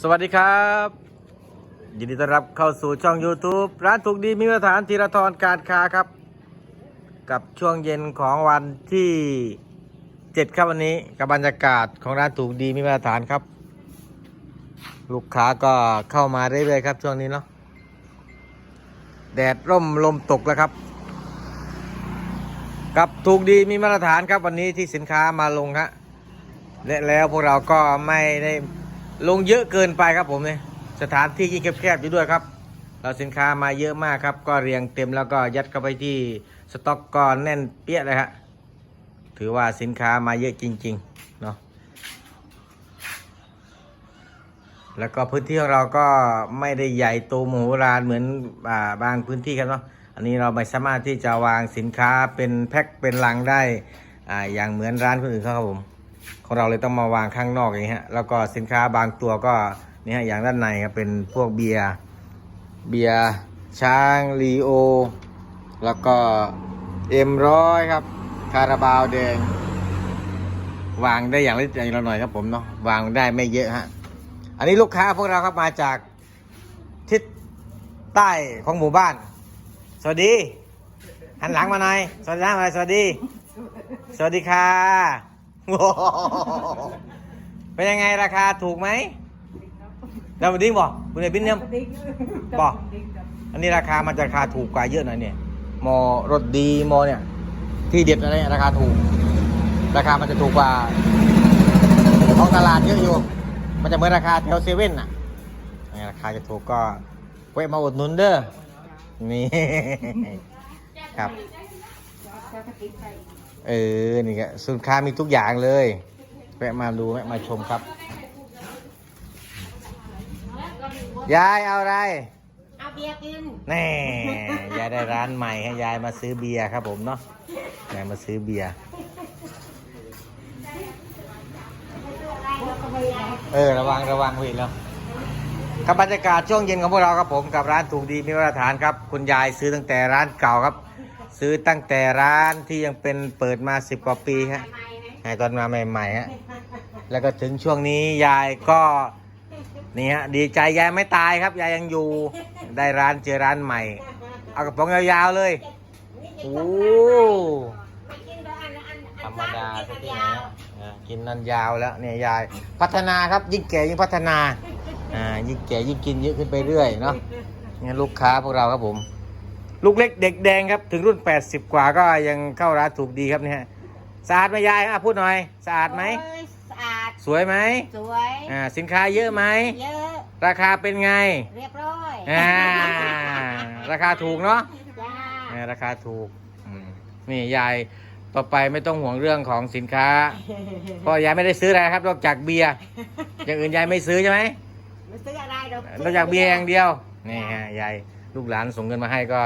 สวัสดีครับ ยินดีต้อนรับเข้าสู่ช่อง YouTube ร้านถูกดีมีมาตรฐานธีรทรการค้าครับ กับช่วงเย็นของวันที่ 7 ครับวันนี้กับบรรยากาศของร้านถูกดีมีมาตรฐานครับ ลูกค้าก็เข้ามาเรื่อยๆครับ ช่วงนี้เนาะแดดร่มลมตกแล้วครับ กับถูกดีมีมาตรฐานครับวันนี้ที่สินค้ามาลงครับและแล้วพวกเราก็ไม่ได้ ลงเยอะเกินไปครับผมเนี่ยสถานที่ยิ่งแคบๆอยู่ด้วยครับ เราสินค้ามาเยอะมากครับ ก็เรียงเต็มแล้วก็ยัดเข้าไปที่สต็อกก็แน่นเปี้ยเลยฮะถือว่าสินค้ามาเยอะจริงๆเนาะแล้วก็พื้นที่ของเราก็ไม่ได้ใหญ่โตมโหฬารเหมือนอบางพื้นที่ครับเนาะอันนี้เราไม่สามารถที่จะวางสินค้าเป็นแพ็คเป็นลังได้ออย่างเหมือนร้านคนอื่นเขาครับผม ของเราเลยต้องมาวางข้างนอกอย่างนี้ฮะแล้วก็สินค้าบางตัวก็นี่ฮะอย่างด้านในครับเป็นพวกเบียร์เบียร์ช้างลีโอ แล้วก็เอ็มร้อยครับ คาราบาวแดง วางได้อย่างละอย่างละหน่อยครับผมเนาะวางได้ไม่เยอะฮะอันนี้ลูกค้าพวกเราครับมาจากทิศใต้ของหมู่บ้าน สวัสดี หันหลังมาหน่อย สวัสดีนะสวัสดี สวัสดีค่ะ เป็นยังไงราคาถูกไหมเราดิ้งบอกคุณไอ้บินเนี่ยบอกอันนี้ราคามันจะราคาถูกกว่าเยอะหน่อยเนี่ย มอรถดีมอเนี่ย ที่เด็ดอะไรเนี่ยราคาถูก ราคามันจะถูกกว่าท้องตลาดเยอะอยู่ มันจะเหมือนราคาแถวเซเว่นอะเนี่ยราคาจะถูกก็แวะมาอุดหนุนเด้อนี่ครับ เออ นี่ก็สินค้ามีทุกอย่างเลยแวะมาดูแวะมาชมครับ ยายเอาอะไร เอาเบียร์กินแน่ ยายได้ร้านใหม่ให้ยายมาซื้อเบียร์ครับผมเนาะยายมาซื้อเบียร์ เออ ระวังระวังพี่แล้วกับบรรยากาศช่วงเย็นของพวกเราครับผมกับร้านถูกดีมีมาตรฐานครับ คุณยายซื้อตั้งแต่ร้านเก่าครับ ซื้อตั้งแต่ร้านที่ยังเป็นเปิดมาสิบกว่าปีฮะไมนะให้ตอนมาใหม่ๆฮะแล้วก็ถึงช่วงนี้ยายก็นี่ฮะดีใจยายไม่ตายครับยายยังอยู่ได้ร้านเจอร้านใหม่ เอากระป๋องยาวๆเลยโอ้ธรรมดาสั้สักนทีกินนกินนันยาวแล้วเนี่ยยายพัฒนาครับยิ่งแก่ยิ่งพัฒนาอ่ายิ่งแก่ยิ่งกินเยอะขึ้นไปเรื่อยเนาะเนี่ยลูกค้าพวกเราครับผม ลูกเล็กเด็กแดงครับ ถึงรุ่น 80 กว่าก็ยังเข้าร้านถูกดีครับเนี่ยสะอาดไหมยายอะพูดหน่อยสะอาดไหมโอ้ยสะอาดสวยไหมสวยอ่าสินค้าเยอะไหมเยอะราคาเป็นไงเรียบร้อยอ่าราคาถูกเนาะจ้าอ่าราคาถูกอืมนี่ยายต่อไปไม่ต้องห่วงเรื่องของสินค้าเพราะยายไม่ได้ซื้ออะไรครับนอกจากเบียร์อย่างอื่นยายไม่ซื้อใช่ไหม ไม่ซื้ออะไรหรอกนอกจากเบียร์อย่างเดียวนี่ฮะยายลูกหลานส่งเงินมาให้ก็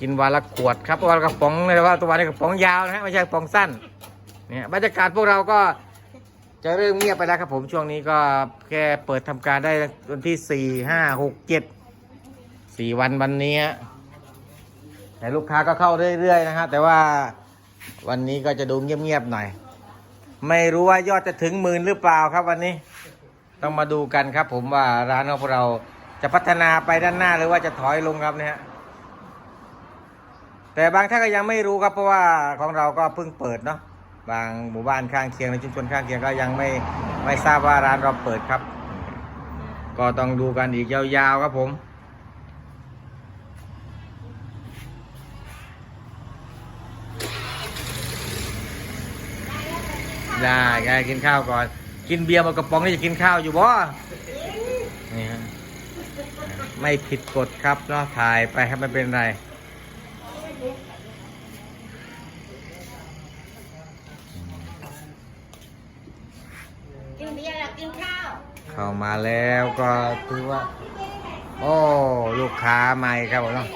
กินวันละขวดครับวันละกระป๋องเลยว่าตัววันละกระป๋องยาวนะฮะไม่ใช่กระป๋องสั้นเนี่ยบรรยากาศพวกเราก็จะเริ่มเงียบไปแล้วครับผมช่วงนี้ก็แค่เปิดทำการได้วันที่สี่ห้าหกเจ็ดสี่วันวันนี้ฮะแต่ลูกค้าก็เข้าเรื่อยๆนะฮะแต่ว่าวันนี้ก็จะดูเงียบๆหน่อย ไม่รู้ว่ายอดจะถึงหมื่นหรือเปล่าครับวันนี้ ต้องมาดูกันครับผมว่าร้านของพวกเราจะพัฒนาไปด้านหน้าหรือว่าจะถอยลงครับเนี่ยฮะ แต่บางท่านก็ยังไม่รู้ครับเพราะว่าของเราก็เพิ่งเปิดเนาะบางหมู่บ้านข้างเคียงในชุมชนข้างเคียงก็ยังไม่ไม่ทราบว่าร้านเราเปิดครับ ก็ต้องดูกันอีกยาวๆครับผมได้แกกินข้าวก่อน กินเบียร์มดกระป๋องนี่จะกินข้าวอยู่บ่นี่ฮะไม่ผิดกฎครับเนาะถ่ายไปครับไม่เป็นไร กินเบียร์แล้วกินข้าว เข้ามาแล้วก็ถือว่า โอ้ลูกค้าใหม่ครับผมเนาะ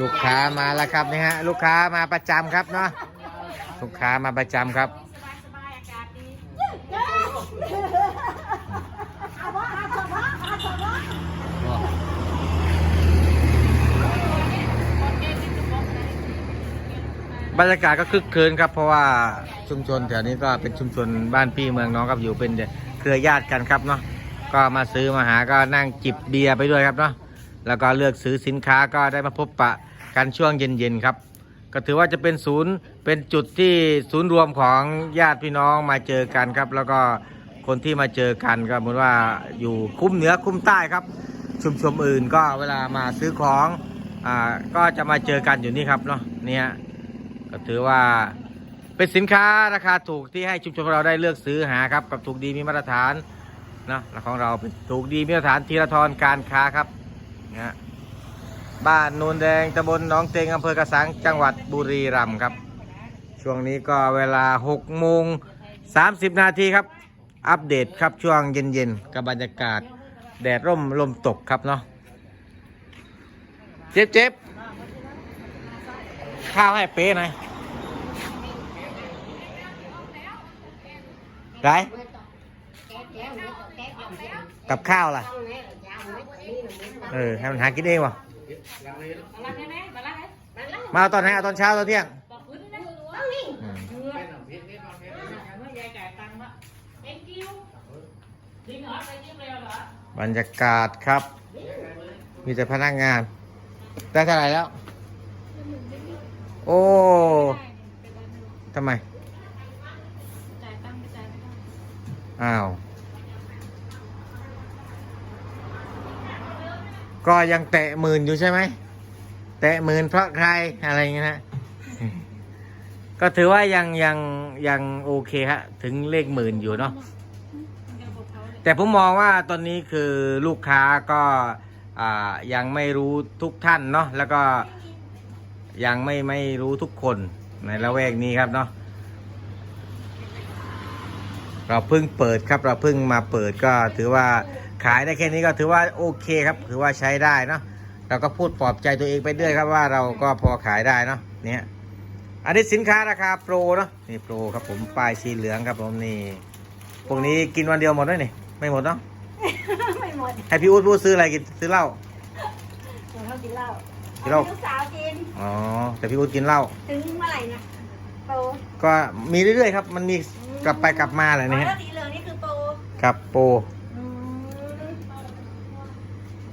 ลูกค้ามาแล้วครับนี่ฮะลูกค้ามาประจำครับเนาะลูกค้ามาประจำครับ สบายสบายอากาศดีเอาบ่เอาบ่เอาบ่ บรรยากาศก็คึกคืนครับ เพราะว่าชุมชนแถวนี้ก็เป็นชุมชนบ้านพี่เมืองน้องครับอยู่เป็นเครือญาติกันครับเนาะก็มาซื้อมาหาก็นั่งจิบเบียร์ไปด้วยครับเนาะแล้วก็เลือกซื้อสินค้าก็ได้มาพบปะกันช่วงเย็นๆครับ ก็ถือว่าจะเป็นศูนย์เป็นจุดที่ศูนย์รวมของญาติพี่น้องมาเจอกันครับ แล้วก็คนที่มาเจอกันก็เหมือนว่าอยู่คุ้มเหนือคุ้มใต้ครับ ชุมชนอื่นก็เวลามาซื้อของอ่าก็จะมาเจอกันอยู่นี่ครับเนาะเนี่ย ก็ถือว่าเป็นสินค้าราคาถูกที่ให้ชุมชนของเราได้เลือกซื้อหาครับ กับถูกดีมีมาตรฐานเนาะและของเราเป็นถูกดีมีมาตรฐานทีละทรการค้าครับนะฮะบ้านนูนแดงตำบลหนองเตงอำเภอกระสังจังหวัดบุรีรัมย์ครับ ช่วงนี้ก็เวลา6โมง30 นาทีครับ อัปเดตครับช่วงเย็นๆกับบรรยากาศแดดร่มลมตกครับเนาะเจ็บเจ็บ ข้าวให้เป๊ะหน่อยไรกับข้าวล่ะ เออ ให้มันหากินเองวะมาตอนไหนเอาตอนเช้าตอนเที่ยงบรรยากาศครับ มีแต่พนักงาน ได้เท่าไหร่แล้ว โอ้ทำไม อ้าว ก็ยังแตะหมื่นอยู่ใช่ไหม แตะหมื่นเพราะใครอะไรเงี้ยนะ ก็ถือว่ายังยังยังโอเคฮะ ถึงเลขหมื่นอยู่เนาะ แต่ผมมองว่าตอนนี้คือลูกค้าก็อ่ายังไม่รู้ทุกท่านเนาะ แล้วก็ ยังไม่ไม่รู้ทุกคนในละแวกนี้ครับเนาะเราเพิ่งเปิดครับเราเพิ่งมาเปิดก็ถือว่าขายได้แค่นี้ก็ถือว่าโอเคครับ ถือว่าใช้ได้เนาะเราก็พูดปลอบใจตัวเองไปเรื่อยครับว่าเราก็พอขายได้เนาะเนี่ยอันนี้สินค้าราคาโปรเนาะนี่โปรครับผมป้ายสีเหลืองครับผมนี่พวกนี้กินวันเดียวหมดด้วยนี่ไม่หมดเนาะไม่หมดให้พี่อุ้ดพูดซื้ออะไรกินซื้อเหล้าเดี๋ยวเรากินเหล้า กินเหล้า ลูกสาวกิน อ๋อ แต่พี่อุ้ดกินเหล้า ถึงเมื่อไหร่นะโปรก็มีเรื่อยๆครับ มันมีกลับไปกลับมาแหละอ๋อนี่ฮะ แล้วสีเหลืองนี่คือโปรกับโปรอืม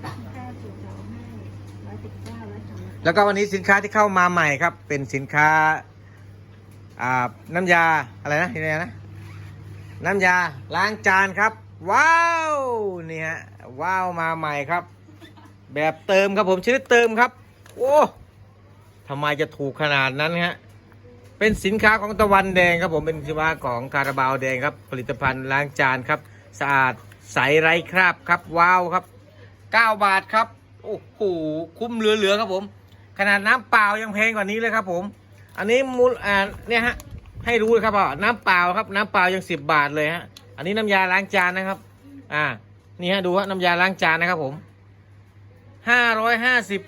ห้าสิบสองห้าร้อยสิบเก้าร้อยสองแล้วก็วันนี้สินค้าที่เข้ามาใหม่ครับ เป็นสินค้า อ่า น้ำยาอะไรนะที่ไหนนะ น้ำยาล้างจานครับ ว้าว นี่ฮะ ว้าวมาใหม่ครับ แบบเติมครับผมชื่อเติมครับ โอ้ทำไมจะถูกขนาดนั้นฮะ เป็นสินค้าของตะวันแดงครับผมเป็นสินค้าของคาราบาวแดงครับ ผลิตภัณฑ์ล้างจานครับ สะอาดใสไร้คราบครับ ว้าวครับ 9 บาทครับ โอ้โหคุ้มเหลือๆครับผม ขนาดน้ำเปล่ายังแพงกว่านี้เลยครับผม อันนี้มูลอ่าเนี่ยฮะให้รู้เลยครับว่าน้ำเปล่าครับน้ำเปล่ายังสิบบาทเลยฮะอันนี้น้ำยาล้างจานนะครับ อ่า นี่ฮะดูฮะน้ำยาล้างจานนะครับผมห้าร้อยห้าสิบ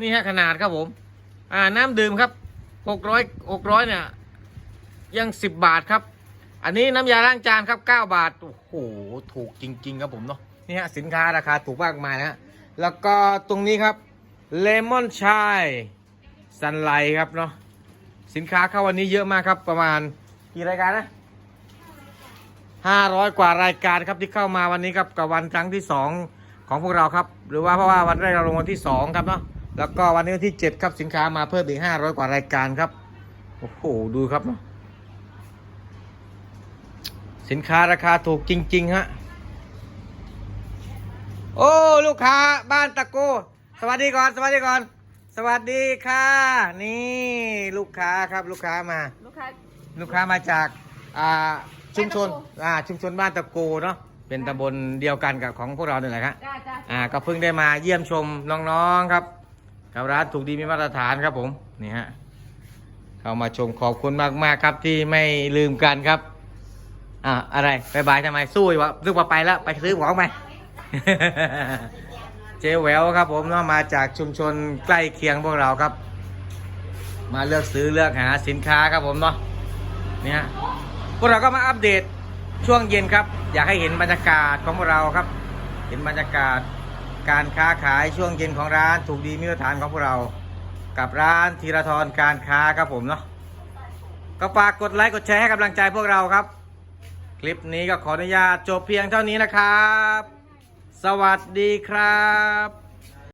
นี่ฮะขนาดครับผม อ่าน้ำดื่มครับหกร้อยหกร้อยเนี่ย ยังสิบบาทครับ อันนี้น้ำยาล้างจานครับเก้าบาท โอ้โห ถูกจริง ๆ ครับผมเนาะนี่ฮะสินค้าราคาถูกมากมายนะฮะแล้วก็ตรงนี้ครับเลมอนชายซันไลครับเนาะสินค้าเข้าวันนี้เยอะมากครับประมาณกี่รายการนะห้าร้อยกว่ารายการครับที่เข้ามาวันนี้ครับกับวันครั้งที่สองของพวกเราครับ หรือว่าเพราะว่าวันแรกเราลงวันที่สองครับเนาะ แล้วก็วันนี้วันที่เจ็ดครับสินค้ามาเพิ่มอีกห้าร้อยกว่ารายการครับ โอ้โห ดูครับเนาะสินค้าราคาถูกจริง ๆ ฮะ โอ้ ลูกค้าบ้านตะโก สวัสดีก่อน สวัสดีก่อน สวัสดีค่ะ นี่ลูกค้าครับลูกค้ามา ลูกค้าลูกค้ามาจากอ่าชุมชนบ้านตะโกอ่าชุมชนบ้านตะโกเนาะเป็นตำบลเดียวกันกับของพวกเราเนี่ยแหละครับจ้าจ้า อ่าก็เพิ่งได้มาเยี่ยมชมน้องๆครับ กับร้านถูกดีมีมาตรฐานครับผมนี่ฮะเข้ามาชมขอบคุณมากๆครับที่ไม่ลืมกันครับอ่าอะไรบายบายทำไมสู้วะซื้อมาไปแล้วไปซื้อของไปเจ๊แหววครับ ผมเนาะมาจากชุมชนใกล้เคียงพวกเราครับ มาเลือกซื้อเลือกหาสินค้าครับผมเนาะเนี่ยพวกเราก็มาอัปเดตช่วงเย็นครับ อยากให้เห็นบรรยากาศของพวกเราครับ เห็นบรรยากาศ การค้าขายช่วงเย็นของร้านถูกดีมีมาตรฐานของพวกเรา กับร้านธีรทรการค้าครับผมเนาะก็ฝากกดไลค์กดแชร์ให้กำลังใจพวกเราครับ คลิปนี้ก็ขออนุญาตจบเพียงเท่านี้นะครับ สวัสดีครับ